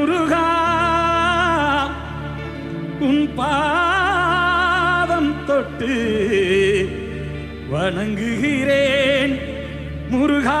முருகா உன் பாதம் தொட்டு வணங்குகிறேன் முருகா.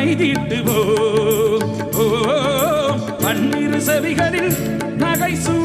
மைதீட்டுவோம் ஓ பன்னிரு செவிகளில் நகை சூ